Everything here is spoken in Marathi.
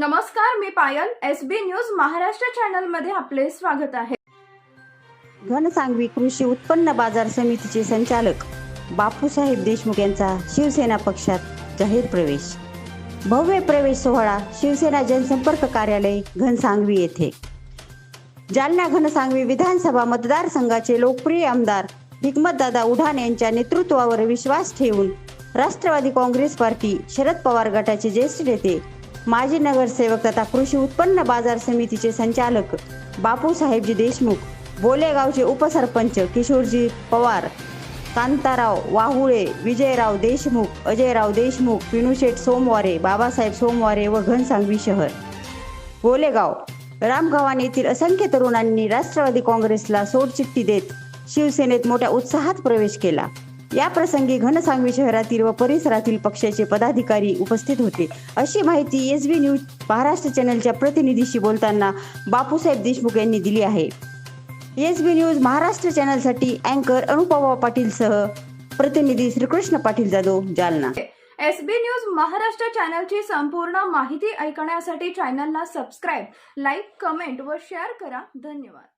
नमस्कार मी Payal S B news Maharashtra चॅनलमध्ये आपले स्वागत आहे. घनसांगवी कृषी उत्पन्न बाजार समितीचे संचालक बापूसाहेब देशमुख यांचा शिवसेना पक्षात जाहीर प्रवेश. भव्य प्रवेश सोहळा शिवसेना जनसंपर्क कार्यालय घनसांगवी येथे. जालना घनसांगवी विधानसभा मतदारसंघाचे लोकप्रिय आमदार हिकमतदादा उढान यांच्या नेतृत्वावर विश्वास ठेवून राष्ट्रवादी काँग्रेस पार्टी शरद पवार गटाचे ज्येष्ठ नेते माजी नगरसेवक तथा कृषी उत्पन्न बाजार समितीचे संचालक बापूसाहेबजी देशमुख बोलेगावचे उपसरपंच किशोरजी पवार कांताराव वाहुळे विजयराव देशमुख अजयराव देशमुख पिनुशेठ सोमवारे बाबासाहेब सोमवारे व घनसांगवी शहर. बोलेगाव रामगव्हाण येथील असंख्य तरुणांनी राष्ट्रवादी काँग्रेसला सोडचिठ्ठी देत शिवसेनेत मोठ्या उत्साहात प्रवेश केला. या प्रसंगी घनसांगवी शहरातील व परिसरातील पक्षाचे पदाधिकारी उपस्थित होते. अशी माहिती एस बी न्यूज महाराष्ट्र चॅनलच्या प्रतिनिधीशी बोलताना बापूसाहेब देशमुख यांनी दिली आहे. एस बी न्यूज महाराष्ट्र चॅनलसाठी अँकर अनुपमा पाटीलसह प्रतिनिधी Shrikrishna Patil Jadhav Jalna. S B news Maharashtra चॅनलची संपूर्ण माहिती ऐकण्यासाठी चॅनलला सबस्क्राईब लाईक कमेंट व शेअर करा. धन्यवाद.